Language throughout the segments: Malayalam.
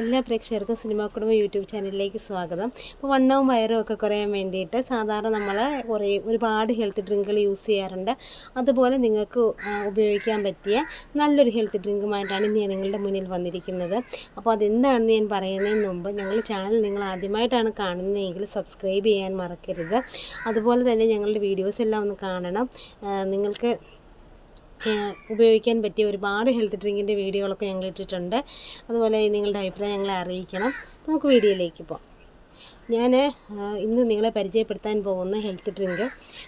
എല്ലാ പ്രേക്ഷകർക്കും സിനിമാ കുടുംബം യൂട്യൂബ് ചാനലിലേക്ക് സ്വാഗതം. അപ്പോൾ വണ്ണവും വയറും ഒക്കെ കുറയാൻ വേണ്ടിയിട്ട് സാധാരണ നമ്മൾ കുറേ ഒരുപാട് ഹെൽത്ത് ഡ്രിങ്കുകൾ യൂസ് ചെയ്യാറുണ്ട്. അതുപോലെ നിങ്ങൾക്ക് ഉപയോഗിക്കാൻ പറ്റിയ നല്ലൊരു ഹെൽത്ത് ഡ്രിങ്കുമായിട്ടാണ് ഇന്ന് ഞാൻ നിങ്ങളുടെ മുന്നിൽ വന്നിരിക്കുന്നത്. അപ്പോൾ അതെന്താണെന്ന് ഞാൻ പറയുന്നതിന് മുമ്പ് ഞങ്ങളുടെ ചാനൽ നിങ്ങൾ ആദ്യമായിട്ടാണ് കാണുന്നതെങ്കിൽ സബ്സ്ക്രൈബ് ചെയ്യാൻ മറക്കരുത്. അതുപോലെ തന്നെ ഞങ്ങളുടെ വീഡിയോസ് എല്ലാം ഒന്ന് കാണണം. നിങ്ങൾക്ക് ഉപയോഗിക്കാൻ പറ്റിയ ഒരുപാട് ഹെൽത്ത് ഡ്രിങ്കിന്റെ വീഡിയോകളൊക്കെ ഞങ്ങൾ ഇട്ടിട്ടുണ്ട്. അതുപോലെ നിങ്ങളുടെ അഭിപ്രായം ഞങ്ങളെ അറിയിക്കണം. നമുക്ക് വീഡിയോയിലേക്ക് പോകാം. ഞാൻ ഇന്ന് നിങ്ങളെ പരിചയപ്പെടുത്താൻ പോകുന്ന ഹെൽത്ത് ഡ്രിങ്ക്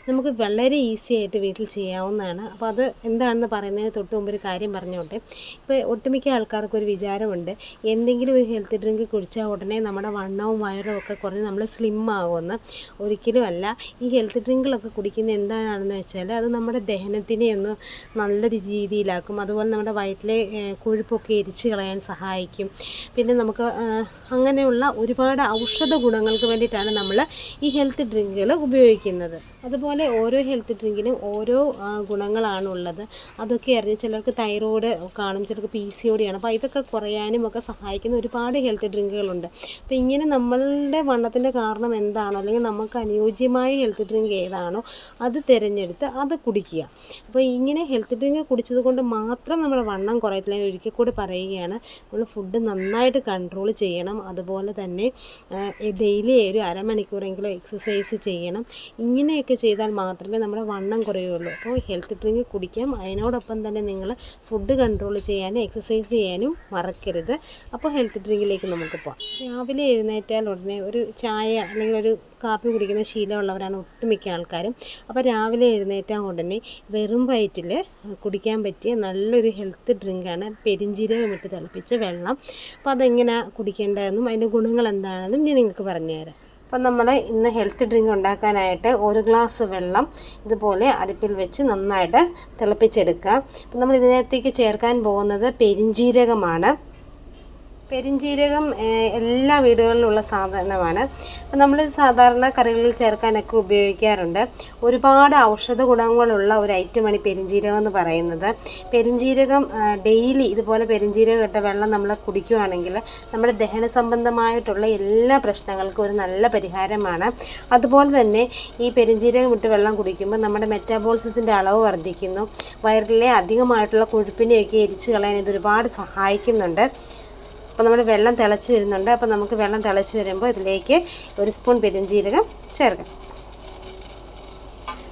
നമുക്ക് വളരെ ഈസി ആയിട്ട് വീട്ടിൽ ചെയ്യാവുന്നതാണ്. അപ്പോൾ അത് എന്താണെന്ന് പറയുന്നതിന് തൊട്ട് മുമ്പ് ഒരു കാര്യം പറഞ്ഞോട്ടെ. ഇപ്പോൾ ഒട്ടുമിക്ക ആൾക്കാർക്ക് ഒരു വിചാരമുണ്ട്. എന്തെങ്കിലും ഒരു ഹെൽത്ത് ഡ്രിങ്ക് കുടിച്ചാൽ ഉടനെ നമ്മുടെ വണ്ണവും വയറും ഒക്കെ കുറഞ്ഞ് നമ്മൾ സ്ലിം ആകുമെന്ന് ഒരിക്കലും അല്ല. ഈ ഹെൽത്ത് ഡ്രിങ്കുകളൊക്കെ കുടിക്കുന്ന എന്താണെന്ന് വെച്ചാൽ അത് നമ്മുടെ ദഹനത്തിനെ ഒന്ന് നല്ല രീതിയിലാക്കും. അതുപോലെ നമ്മുടെ വയറ്റിലെ കൊഴുപ്പൊക്കെ എരിച്ച് കളയാൻ സഹായിക്കും. പിന്നെ നമുക്ക് അങ്ങനെയുള്ള ഒരുപാട് ഔഷധ ഗുണങ്ങൾക്ക് വേണ്ടിയിട്ടാണ് നമ്മൾ ഈ ഹെൽത്ത് ഡ്രിങ്കുകൾ ഉപയോഗിക്കുന്നത്. അതുപോലെ ഓരോ ഹെൽത്ത് ഡ്രിങ്കിനും ഓരോ ഗുണങ്ങളാണ് ഗുണങ്ങളാണുള്ളത്. അതൊക്കെ അറിഞ്ഞ് ചിലർക്ക് തൈറോയ്ഡ് കാണും ചിലർക്ക് പി സി ഒടിയാണ് അപ്പോൾ ഇതൊക്കെ കുറയാനും ഒക്കെ സഹായിക്കുന്ന ഒരുപാട് ഹെൽത്ത് ഡ്രിങ്കുകളുണ്ട് അപ്പോൾ ഇങ്ങനെ നമ്മളുടെ വണ്ണത്തിന്റെ കാരണം എന്താണോ അല്ലെങ്കിൽ നമുക്ക് അനുയോജ്യമായ ഹെൽത്ത് ഡ്രിങ്ക് ഏതാണോ അത് തിരഞ്ഞെടുത്ത് അത് കുടിക്കുക. അപ്പോൾ ഇങ്ങനെ ഹെൽത്ത് ഡ്രിങ്ക് കുടിച്ചത് കൊണ്ട് മാത്രം നമ്മുടെ വണ്ണം കുറയത്തില്ല ഒരിക്കൽ കൂടി പറയുകയാണ്. നമ്മൾ ഫുഡ് നന്നായിട്ട് കൺട്രോൾ ചെയ്യണം. അതുപോലെ തന്നെ ഡെയിലി ഒരു അരമണിക്കൂറെങ്കിലും എക്സസൈസ് ചെയ്യണം. ഇങ്ങനെയൊക്കെ ചെയ്താൽ മാത്രമേ നമ്മുടെ വണ്ണം കുറയുള്ളൂ. അപ്പോൾ ഹെൽത്ത് ഡ്രിങ്ക് കുടിക്കാം. അതിനോടൊപ്പം തന്നെ നിങ്ങൾ ഫുഡ് കൺട്രോൾ ചെയ്യാനും എക്സസൈസ് ചെയ്യാനും മറക്കരുത്. അപ്പോൾ ഹെൽത്ത് ഡ്രിങ്കിലേക്ക് നമുക്ക് പോകാം രാവിലെ എഴുന്നേറ്റാൽ ഉടനെ ഒരു ചായ അല്ലെങ്കിൽ ഒരു കാപ്പി കുടിക്കുന്ന ശീലമുള്ളവരാണ് ഒട്ടുമിക്ക ആൾക്കാരും. അപ്പോൾ രാവിലെ എഴുന്നേറ്റാൽ ഉടനെ വെറും വയറ്റിൽ കുടിക്കാൻ പറ്റിയ നല്ലൊരു ഹെൽത്ത് ഡ്രിങ്കാണ് പെരിഞ്ജീരകം ഇട്ട് തിളപ്പിച്ച വെള്ളം. അപ്പോൾ അതെങ്ങനെ കുടിക്കേണ്ടതെന്നും അതിന്റെ ഗുണങ്ങൾ എന്താണെന്നും ഞാൻ നിങ്ങൾക്ക് പറഞ്ഞുതരാം അപ്പം നമ്മൾ ഇന്ന് ഹെൽത്ത് ഡ്രിങ്ക് ഉണ്ടാക്കാനായിട്ട് ഒരു ഗ്ലാസ് വെള്ളം ഇതുപോലെ അടുപ്പിൽ വെച്ച് നന്നായിട്ട് തിളപ്പിച്ചെടുക്കുക. അപ്പം നമ്മൾ ഇതിനകത്തേക്ക് ചേർക്കാൻ പോകുന്നത് പെരിഞ്ജീരകമാണ് പെരിഞ്ജീരകം ഏഹ്, എല്ലാ വീടുകളിലുള്ള സാധനമാണ്. നമ്മൾ സാധാരണ കറികളിൽ ചേർക്കാനൊക്കെ ഉപയോഗിക്കാറുണ്ട്. ഒരുപാട് ഔഷധ ഗുണങ്ങളുള്ള ഒരു ഐറ്റമാണ് പെരിഞ്ജീരകം എന്ന് പറയുന്നത്. പെരിഞ്ജീരകം ഡെയിലി ഇതുപോലെ പെരിഞ്ജീരകം ഇട്ട വെള്ളം നമ്മൾ കുടിക്കുകയാണെങ്കിൽ നമ്മുടെ ദഹന സംബന്ധമായിട്ടുള്ള എല്ലാ പ്രശ്നങ്ങൾക്കും ഒരു നല്ല പരിഹാരമാണ്. അതുപോലെ തന്നെ ഈ പെരിഞ്ജീരകം ഇട്ട് വെള്ളം കുടിക്കുമ്പോൾ നമ്മുടെ മെറ്റാബോളിസത്തിന്റെ അളവ് വർദ്ധിക്കുന്നു. വയറിലെ അധികമായിട്ടുള്ള കൊഴുപ്പിനെയൊക്കെ എരിച്ചു കളയാൻ ഇത് ഒരുപാട് സഹായിക്കുന്നുണ്ട്. അപ്പോൾ നമ്മൾ വെള്ളം തിളച്ച് വരുന്നുണ്ട്. അപ്പോൾ നമുക്ക് വെള്ളം തിളച്ച് വരുമ്പോൾ ഇതിലേക്ക് ഒരു സ്പൂൺ പെരുംജീരകം ചേർക്കാം.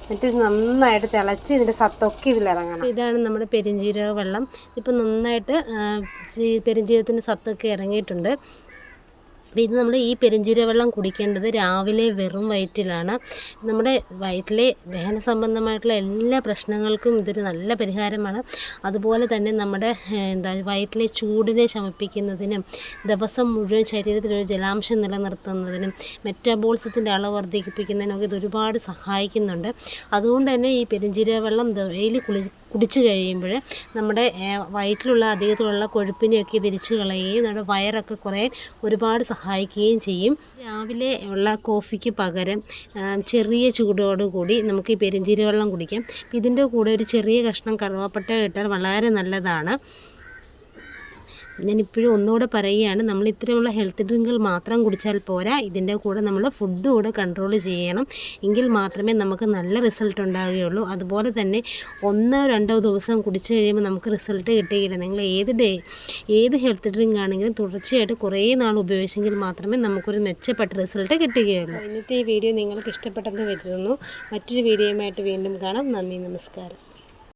എന്നിട്ട് നന്നായിട്ട് തിളച്ച് ഇതിന്റെ സത്തൊക്കെ ഇതിലിറങ്ങണം ഇതാണ് നമ്മുടെ പെരുംജീരക വെള്ളം. ഇപ്പം നന്നായിട്ട് പെരുംജീരകത്തിന്റെ സത്തൊക്കെ ഇറങ്ങിയിട്ടുണ്ട്. അപ്പോൾ ഇത് നമ്മൾ ഈ പെരിഞ്ചീര വെള്ളം കുടിക്കേണ്ടത് രാവിലെ വെറും വയറ്റിലാണ്. നമ്മുടെ വയറ്റിലെ ദഹന സംബന്ധമായിട്ടുള്ള എല്ലാ പ്രശ്നങ്ങൾക്കും ഇതൊരു നല്ല പരിഹാരമാണ്. അതുപോലെ തന്നെ നമ്മുടെ എന്താ വയറ്റിലെ ചൂടിനെ ശമിപ്പിക്കുന്നതിനും ദിവസം മുഴുവൻ ശരീരത്തിലൊരു ജലാംശം നിലനിർത്തുന്നതിനും മെറ്റാബോൾസത്തിന്റെ അളവ് വർദ്ധിപ്പിക്കുന്നതിനൊക്കെ ഇത് ഒരുപാട് സഹായിക്കുന്നുണ്ട്. അതുകൊണ്ട് തന്നെ ഈ പെരിഞ്ചീര വെള്ളം ഡെയിലി കുളി കുടിച്ചു കഴിയുമ്പോൾ നമ്മുടെ വയറ്റിലുള്ള അധികത്തിലുള്ള കൊഴുപ്പിനെയൊക്കെ തിരിച്ചു കളയുകയും നമ്മുടെ വയറൊക്കെ കുറേ ഒരുപാട് സഹായിക്കുകയും ചെയ്യും. രാവിലെ ഉള്ള കോഫിക്ക് പകരം ചെറിയ ചെറിയ ചൂടോടുകൂടി നമുക്ക് ഈ പെരിഞ്ചീരവെള്ളം കുടിക്കാം. ഇതിന്റെ കൂടെ ഒരു ചെറിയ കഷ്ണം കറുവാപ്പട്ട ഇട്ടാൽ വളരെ നല്ലതാണ്. ഞാനിപ്പോഴും ഒന്നുകൂടെ പറയുകയാണ് നമ്മൾ ഇത്തരമുള്ള ഹെൽത്ത് ഡ്രിങ്കുകൾ മാത്രം കുടിച്ചാൽ പോരാ ഇതിന്റെ കൂടെ നമ്മൾ ഫുഡ് കൂടെ കൺട്രോൾ ചെയ്യണം. എങ്കിൽ മാത്രമേ നമുക്ക് നല്ല റിസൾട്ട് ഉണ്ടാവുകയുള്ളൂ. അതുപോലെ തന്നെ ഒന്നോ രണ്ടോ ദിവസം കുടിച്ചു കഴിയുമ്പോൾ നമുക്ക് റിസൾട്ട് കിട്ടുകയില്ല. നിങ്ങൾ ഏത് ഡേ ഏത് ഹെൽത്ത് ഡ്രിങ്ക് ആണെങ്കിലും തുടർച്ചയായിട്ട് കുറേ നാൾ ഉപയോഗിച്ചെങ്കിൽ മാത്രമേ നമുക്കൊരു മെച്ചപ്പെട്ട റിസൾട്ട് കിട്ടുകയുള്ളൂ. ഇന്നത്തെ ഈ വീഡിയോ നിങ്ങൾക്ക് ഇഷ്ടപ്പെട്ടെന്ന് കരുതുന്നു. മറ്റൊരു വീഡിയോയുമായിട്ട് വീണ്ടും കാണാം. നന്ദി നമസ്കാരം.